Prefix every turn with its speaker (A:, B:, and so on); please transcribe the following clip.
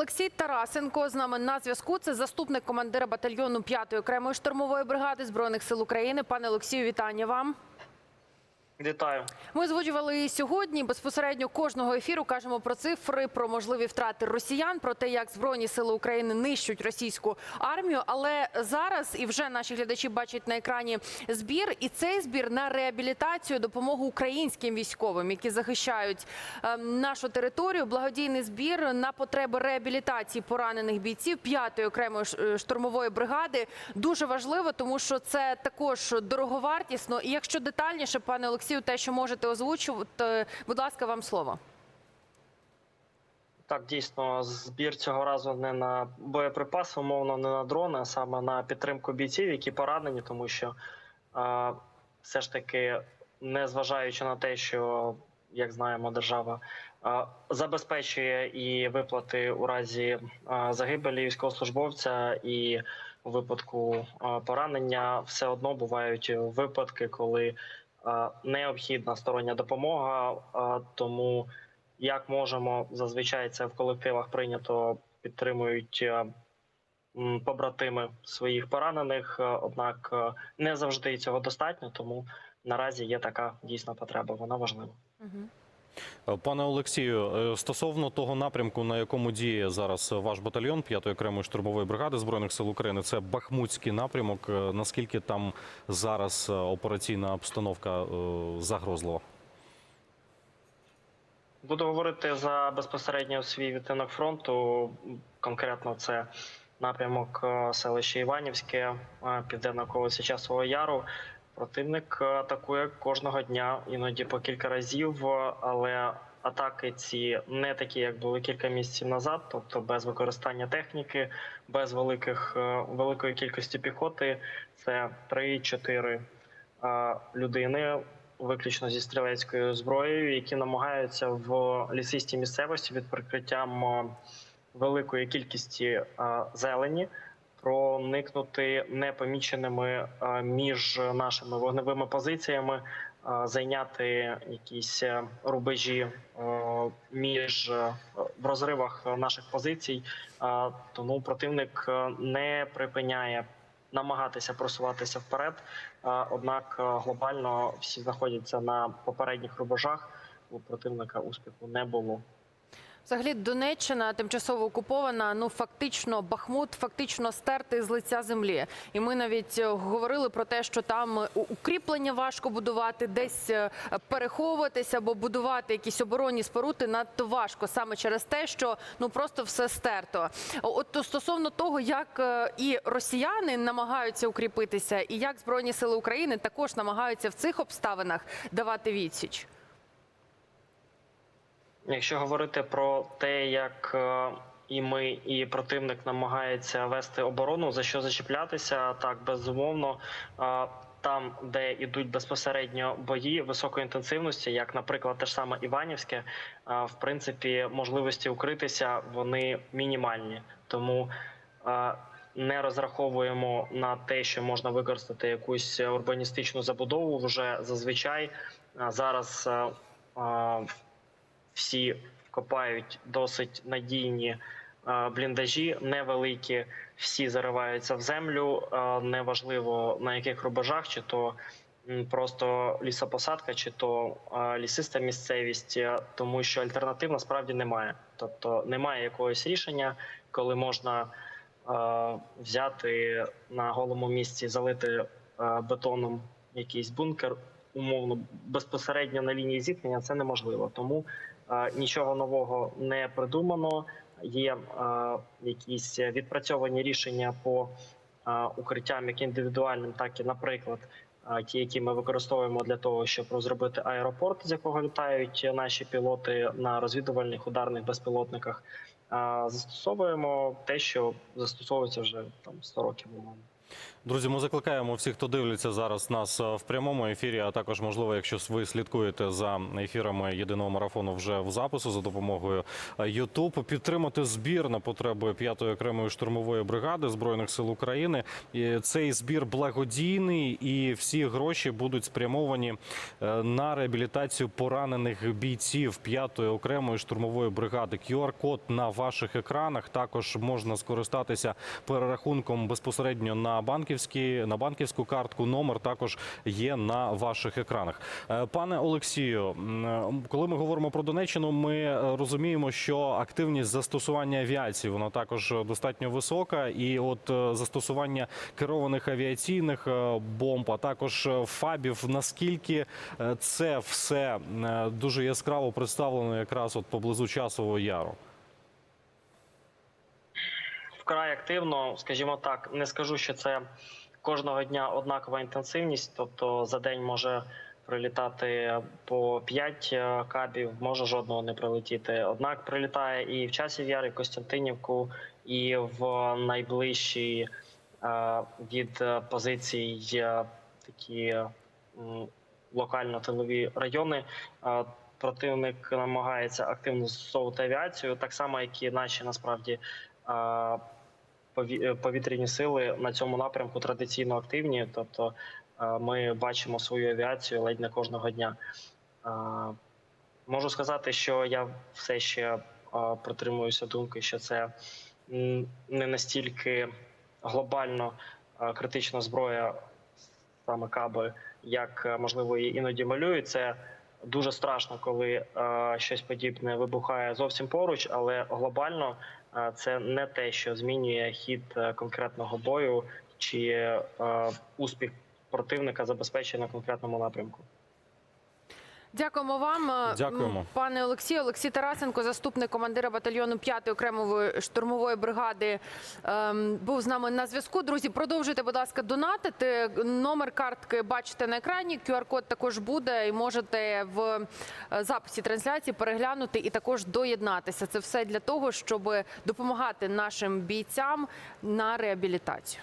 A: Олексій Тарасенко з нами на зв'язку. Це заступник командира батальйону 5-ї окремої штурмової бригади збройних сил України. Пане Олексію, вітання вам.
B: Вітаю.
A: Ми озвучували сьогодні безпосередньо кожного ефіру. Кажемо про цифри, про можливі втрати росіян, про те, як збройні сили України нищуть російську армію. Але зараз і вже наші глядачі бачать на екрані збір, і цей збір на реабілітацію, допомогу українським військовим, які захищають е, нашу територію. Благодійний збір на потреби реабілітації поранених бійців 5-ї окремої е, штурмової бригади дуже важливо, тому що це також дороговартісно. І якщо детальніше, пане Олексію, те, що можете озвучувати, будь ласка, вам слово.
B: Так, дійсно, збір цього разу не на боєприпаси, умовно, не на дрони, а саме на підтримку бійців, які поранені, тому що е, все ж таки, незважаючи на те, що, як знаємо, держава е, забезпечує і виплати у разі е, загибелі військовослужбовця і у випадку е, поранення, все одно бувають випадки, коли необхідна стороння допомога, е, тому як можемо, зазвичай це в колективах прийнято, підтримують е, побратими своїх поранених. е, Однак е, не завжди цього достатньо, тому наразі є така дійсна потреба. Вона важлива.
C: Е, Пане Олексію, е, стосовно того напрямку, на якому діє зараз ваш батальйон 5-ї окремої штурмової бригади збройних сил України, це Бахмутський напрямок. Е, Наскільки там зараз операційна обстановка загрозлива?
B: Буду говорити за безпосередньо свій відтинок фронту. Конкретно це напрямок селища Іванівське, південно околиці Часового Яру. Противник е, атакує кожного дня, іноді по кілька разів, е, але атаки ці не такі, як були кілька місяців назад, тобто без використання техніки, без великих е, великої кількості піхоти. Це 3-4 е, людини виключно зі стрілецькою зброєю, які намагаються в лісистій місцевості під прикриттям великої кількості зелені проникнути непоміченими е, між нашими вогневими позиціями, е, зайняти якісь е, рубежі між в розривах наших позицій. Тому противник не припиняє намагатися просуватися вперед. Однак глобально всі знаходяться на попередніх рубежах. У противника успіху не було.
A: Взагалі, Донеччина тимчасово окупована. Ну фактично, Бахмут фактично стертий з лиця землі. І ми навіть е, говорили про те, що там е, укріплення важко будувати, десь е, переховуватися або будувати якісь оборонні споруди надто важко, саме через те, що ну просто все стерто. От стосовно того, як і росіяни намагаються укріпитися, і як збройні сили України також намагаються в цих обставинах давати відсіч.
B: Якщо говорити про те, як е, і ми, і противник намагається вести оборону, за що зачіплятися, так безумовно. е, Там, де йдуть безпосередньо бої високої інтенсивності, як, наприклад, те ж саме Іванівське, е, в принципі, можливості укритися вони мінімальні. Тому не розраховуємо на те, що можна використати якусь урбаністичну забудову. Вже зазвичай зараз всі копають досить надійні е, бліндажі, невеликі, всі зариваються в землю. е, Неважливо на яких рубежах, чи то просто лісопосадка, чи то е, лісиста місцевість, тому що альтернатив насправді немає. Тобто немає якогось рішення, коли можна взяти на голому місці, залити бетоном якийсь бункер. Умовно безпосередньо на лінії зіткнення це неможливо. Тому нічого нового не придумано. Є е, якісь відпрацьовані рішення по е, укриттям, як індивідуальним, так і, наприклад, е, ті, які ми використовуємо для того, щоб розробити аеропорт, з якого літають наші пілоти на розвідувальних ударних безпілотниках. Е, Застосовуємо те, що застосовується вже там 100 років.
C: Друзі, ми закликаємо всіх, хто дивиться зараз нас е, в прямому ефірі, а також, можливо, якщо ви слідкуєте за ефірами єдиного марафону вже в запису за допомогою YouTube, підтримати збір на потреби 5-ї окремої штурмової бригади збройних сил України. І цей збір благодійний, і всі гроші будуть спрямовані е, на реабілітацію поранених бійців 5-ї окремої штурмової бригади. QR-код на ваших екранах також можна скористатися перерахунком безпосередньо на банківські на банківську картку. Номер також є на ваших екранах. Е, Пане Олексію, е, коли ми говоримо про Донеччину, ми е, розуміємо, що активність застосування авіації вона також достатньо висока, і от застосування керованих авіаційних бомб, а також фабів. Наскільки це все дуже яскраво представлено якраз от поблизу часового яру?
B: Вкрай активно, скажімо так, не скажу, що це кожного дня однакова інтенсивність, тобто за день може прилітати по 5 кабів, може жодного не прилетіти. Однак прилітає і в часів яр, Костянтинівку, і в найближчі е, від е, позицій е, такі локально-тилові райони. Е, Противник намагається активно застосовувати авіацію, так само, як і наші насправді е, е, повітряні сили на цьому напрямку традиційно активні. Тобто е, ми бачимо свою авіацію ледь не кожного дня. Е, Можу сказати, що я все ще е, притримуюся думки, що це не настільки глобально е, критична зброя, саме каби, як е, можливо її іноді малюють. Це дуже страшно, коли е, щось подібне вибухає зовсім поруч, але глобально е, це не те, що змінює хід е, конкретного бою чи е, успіх противника забезпечує на конкретному напрямку.
A: Дякуємо вам, е,
C: Дякуємо.
A: пане Олексію. Олексій Тарасенко, заступник командира батальйону 5-ї окремої штурмової бригади, ем, був з нами на зв'язку. Друзі, продовжуйте, будь ласка, донатити. Номер картки бачите на екрані. QR-код також буде, і можете в е, записі трансляції переглянути і також доєднатися. Це все для того, щоб допомагати нашим бійцям на реабілітацію.